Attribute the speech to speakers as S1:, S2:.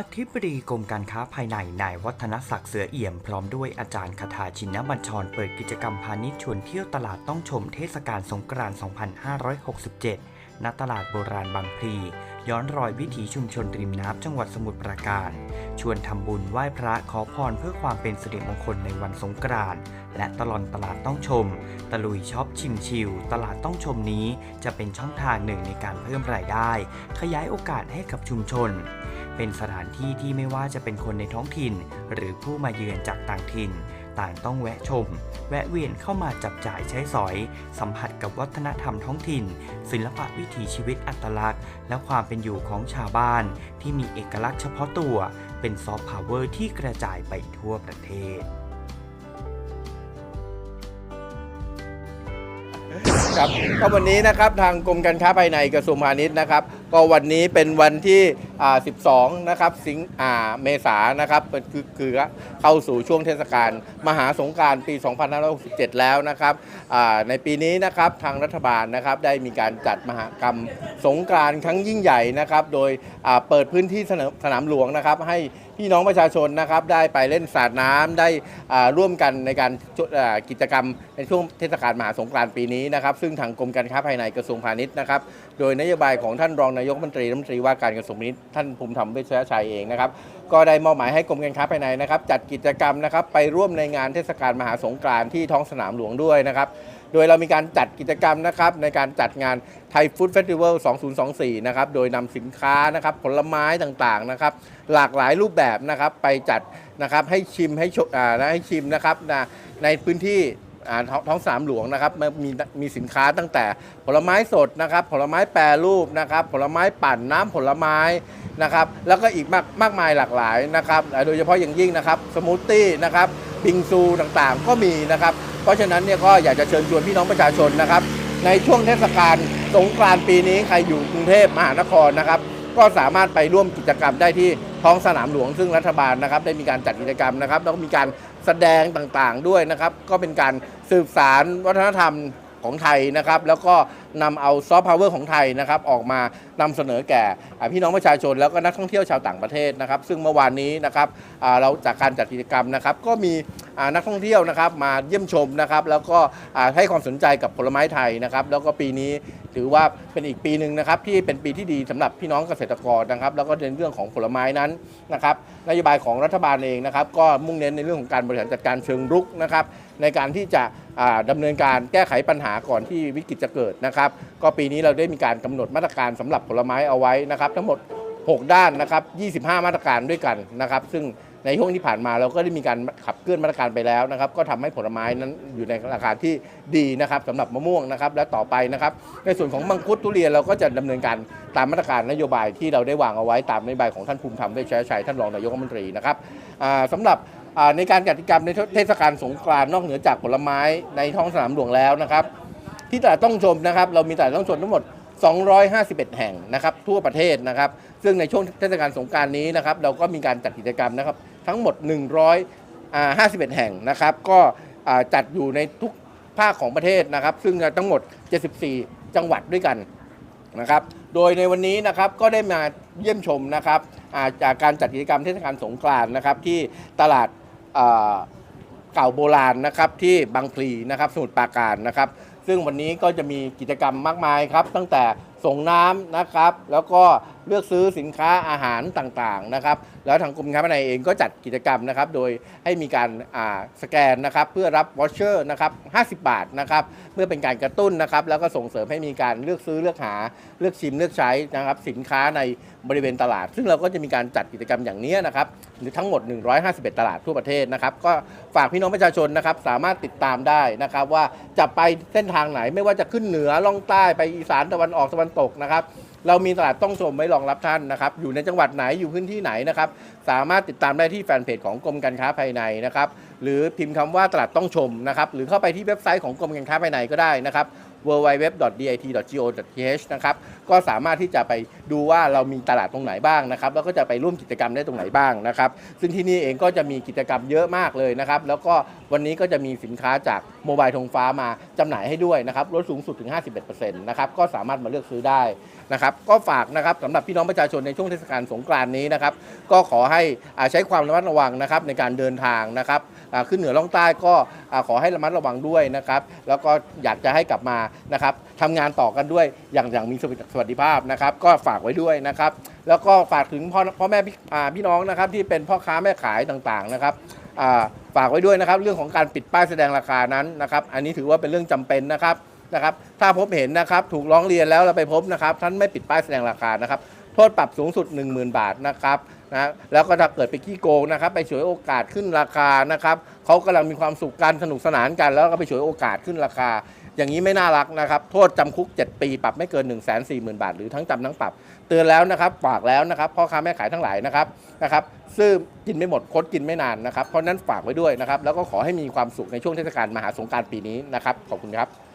S1: อธิบดีกรมการค้าภายในนายวัฒนศักดิ์เสือเอี่ยมพร้อมด้วยอาจารย์คาถาชินบัญชรเปิดกิจกรรมพาณิชย์ชวนเที่ยวตลาดต้องชมเทศกาลสงกรานต์ 2567 ณ ตลาดโบราณบางพลี ย้อนรอยวิถีชุมชนริมน้ำจังหวัดสมุทรปราการ ชวนทำบุญไหว้พระขอพรเพื่อความเป็นสิริมงคลในวันสงกรานต์และตลอดตลาดต้องชม ตะลุยช็อปชิมชิลตลาดต้องชมนี้จะเป็นช่องทางหนึ่งในการเพิ่มรายได้ ขยายโอกาสให้กับชุมชน เป็นสถานที่ที่ไม่ว่าจะเป็นคนในท้องถิ่น หรือผู้มาเยือนจากต่างถิ่น ต่างต้องแวะชม แวะเวียนเข้ามาจับจ่ายใช้สอย สัมผัสกับวัฒนธรรมท้องถิ่น ศิลปะวิถีชีวิตอัตลักษณ์ และความเป็นอยู่ของชาวบ้าน ที่มีเอกลักษณ์เฉพาะตัว เป็นซอฟต์พาวเวอร์ที่กระจายไปทั่วประเทศ
S2: ครับก็วันนี้นะครับทางกรมการค้าภายในกระทรวงพาณิชย์นะครับ ก็วันนี้เป็นวันที่อ่า12 นะครับ สิงอ่าเมษายนนะครับเป็นคือคือเข้าสู่ช่วงเทศกาลมหาสงกรารปี 2567 แล้วนะครับอ่าในปีนี้นะครับทางรัฐบาลนะครับได้มีการจัดมหากรรมสงกรานต์ครั้งยิ่งใหญ่นะครับ โดยอ่าเปิดพื้นที่สนามสนามหลวงนะครับ ให้พี่น้องประชาชนนะครับได้ไปเล่นสาดน้ำได้อ่าร่วมกันในการจุอ่ากิจกรรมในช่วงเทศกาลมหาสงกรานต์ปีนี้นะครับ ซึ่งทางกรมการค้าภายในกระทรวงพาณิชย์นะครับ โดยนโยบายของท่านรองนายายกรัฐมนตรีรัฐมนตรีว่าการกระทรวงพาณิชย์ท่านภูมิธรรมเวชยชัยเองนะครับก็ได้มอบหมายให้กรมการค้าภายในนะครับจัดกิจกรรมนะครับไปร่วมในงานเทศกาลมหาสงกรานต์ที่ท้องสนามหลวงด้วยนะครับโดยเรามีการจัดกิจกรรมนะครับในการจัดงานไทยฟู้ดเฟสติวัล 2024 นะครับ โดยนำสินค้านะครับผลไม้ต่างๆนะครับ หลากหลายรูปแบบนะครับไปจัดนะครับให้ชิมให้ชมอ่าให้ชิมนะครับนะในพื้นที่ อ่าท้องท้องสนามหลวงนะครับมันมีมีสินค้าตั้งแต่ผลไม้สดนะครับ ผลไม้แปรรูปนะครับ ผลไม้ปั่นน้ำผลไม้นะครับ แล้วก็อีกมากมากมายหลากหลายนะครับอ่าโดยเฉพาะอย่างยิ่งนะครับสมูทตี้นะครับบิงซูต่างๆ ก็มีนะครับ เพราะฉะนั้นเนี่ยก็อยากจะเชิญชวนพี่น้องประชาชนนะครับ ในช่วงเทศกาลสงกรานต์ปีนี้ใครอยู่กรุงเทพมหานครนะครับ ก็สามารถไปร่วมกิจกรรมได้ที่ท้องสนามหลวงซึ่งรัฐบาลนะครับ ได้มีการจัดกิจกรรมนะครับ แล้วก็มีการ แสดงต่างๆด้วยนะครับ ก็เป็นการสืบสารวัฒนธรรมของไทยนะครับ แล้วก็นำเอาซอฟต์พาวเวอร์ของไทยนะครับ ออกมานำเสนอแก่พี่น้องประชาชน แล้วก็นักท่องเที่ยวชาวต่างประเทศนะครับ ซึ่งเมื่อวานนี้นะครับเราจากการจัดกิจกรรมนะครับ ก็มี นักท่องเที่ยวนะครับมาเยี่ยมชมนะครับ แล้วก็ให้ความสนใจกับผลไม้ไทยนะครับ แล้วก็ปีนี้ถือว่าเป็นอีกปีหนึ่งนะครับที่เป็นปีที่ดีสำหรับพี่น้องเกษตรกรนะครับ แล้วก็ในเรื่องของผลไม้นั้นนะครับนโยบายของรัฐบาลเองนะครับ ก็มุ่งเน้นในเรื่องของการบริหารจัดการเชิงรุกนะครับในการที่จะดำาเนินการแก้ไขปัญหาก่อนที่วิกฤตจะเกิดนะครับ ก็ปีนี้เราได้มีการกำหนดมาตรการสำหรับผลไม้เอาไว้นะครับ ทั้งหมด 6 ด้านนะครับ 25 มาตรการด้วยกันนะครับ ซึ่ง ในช่วงที่ผ่านมาเราก็ได้มีการขับเคลื่อนมาตรการไปแล้วนะครับ ก็ทำให้ผลไม้นั้นอยู่ในราคาที่ดีนะครับสำหรับมะม่วงนะครับ และต่อไปนะครับ ในส่วนของมังคุดทุเรียนเราก็จะดำเนินการตามมาตรการนโยบายที่เราได้วางเอาไว้ตามนโยบายของท่านภูมิธรรมเวชยชัยท่านรองนายกรัฐมนตรีนะครับอ่าสำหรับในการจัดกิจกรรมในเทศกาลสงกรานต์นอกเหนือจากผลไม้ในท้องสนามหลวงแล้วนะครับ ที่ตลาดต้องชมนะครับ เรามีตลาดต้องชมทั้งหมด 251 แห่งนะครับทั่วประเทศนะครับ ซึ่งในช่วงเทศกาลสงการนี้นะครับเราก็มีการจัดกิจกรรมนะครับทั้งหมด 151 แห่งนะครับก็จัดอยู่ในทุกภาคของประเทศนะครับ ซึ่งทั้งหมด 74 จังหวัดด้วยกันนะครับโดยในวันนี้นะครับก็ได้มาเยี่ยมชมนะครับาจากการจัดกิจกรรมเทศกาลสงกรานต์นะครับที่ตลาดเก่าโบราณนะครับที่บางพลีนะครับสมุทรปราการนะครับ ซึ่งวันนี้ก็จะมีกิจกรรมมากมายครับ ตั้งแต่ ส่งน้ำนะครับ แล้วก็เลือกซื้อสินค้าอาหารต่างๆนะครับ แล้วทางกรมการภายในเองก็จัดกิจกรรมนะครับ โดยให้มีการสแกนนะครับ เพื่อรับวอชเชอร์นะครับ 50 บาทนะครับ เพื่อเป็นการกระตุ้นนะครับ แล้วก็ส่งเสริมให้มีการเลือกซื้อเลือกหาเลือกชิมเลือกใช้นะครับ สินค้าในบริเวณตลาด ซึ่งเราก็จะมีการจัดกิจกรรมอย่างนี้นะครับหรือทั้งหมด 151 ตลาดทั่วประเทศนะครับ ก็ฝากพี่น้องประชาชนนะครับ สามารถติดตามได้นะครับ ว่าจะไปเส้นทางไหนไม่ว่าจะขึ้นเหนือล่องใต้ไปอีสานตะวันออกตะวันตกนะครับ เรามีตลาดต้องชมไว้รองรับท่านนะครับ อยู่ในจังหวัดไหนอยู่พื้นที่ไหนนะครับ สามารถติดตามได้ที่แฟนเพจของกรมการค้าภายในนะครับ หรือพิมพ์คำว่าตลาดต้องชมนะครับ หรือเข้าไปที่เว็บไซต์ของกรมการค้าภายในก็ได้นะครับ www.dit.go.th นะครับ ก็สามารถที่จะไปดูว่าเรามีตลาดตรงไหนบ้างนะครับ แล้วก็จะไปร่วมกิจกรรมได้ตรงไหนบ้างนะครับ ซึ่งที่นี่เองก็จะมีกิจกรรมเยอะมากเลยนะครับ แล้วก็วันนี้ก็จะมีสินค้าจากโมบายธงฟ้ามาจำหน่ายให้ด้วยนะครับลดสูงสุดถึง 51%นะครับก็สามารถมาเลือกซื้อได้นะครับก็ฝากนะครับสำหรับพี่น้องประชาชนในช่วงเทศกาลสงกรานต์นี้นะครับก็ขอให้อ่าใช้ความระมัดระวังนะครับในการเดินทางนะครับขึ้นเหนือล่องใต้ก็ขอให้ระมัดระวังด้วยนะครับแล้วก็อยากจะให้กลับมานะครับทำงานต่อกันด้วยอย่างอย่างมีสวัสดิภาพนะครับ ก็ฝากไว้ด้วยนะครับ แล้วก็ฝากถึงพ่อพ่อแม่พี่พี่น้องนะครับที่เป็นพ่อค้าแม่ขายต่างๆนะครับ ฝากไว้ด้วยนะครับ เรื่องของการปิดป้ายแสดงราคานั้นนะครับ อันนี้ถือว่าเป็นเรื่องจำเป็นนะครับนะครับ ถ้าพบเห็นนะครับ ถูกร้องเรียนแล้วเราไปพบนะครับ ท่านไม่ปิดป้ายแสดงราคานะครับ โทษปรับสูงสุด 10,000 บาทนะครับนะแล้วก็ถ้าเกิดไปขี้โกงนะครับ ไปฉวยโอกาสขึ้นราคานะครับเขากำลังมีความสุขกันสนุกสนานกัน แล้วก็ไปฉวยโอกาสขึ้นราคา อย่างนี้ไม่น่ารักนะครับ โทษจำคุก 7 ปีปรับไม่เกิน 1 4 0 0 0 0 บาท หรือทั้งจำทั้งปรับ เตือนแล้วนะครับฝากแล้วนะครับพ่อค้าแม่ขายทั้งหลายนะครับนะครับซื้อกินไม่หมดคดกินไม่นานนะครับเพราะนั้นฝากไว้ด้วยนะครับแล้วก็ขอให้มีความสุขในช่วงเทศกาลมหาสงกรารปีนี้นะครับขอบคุณครับ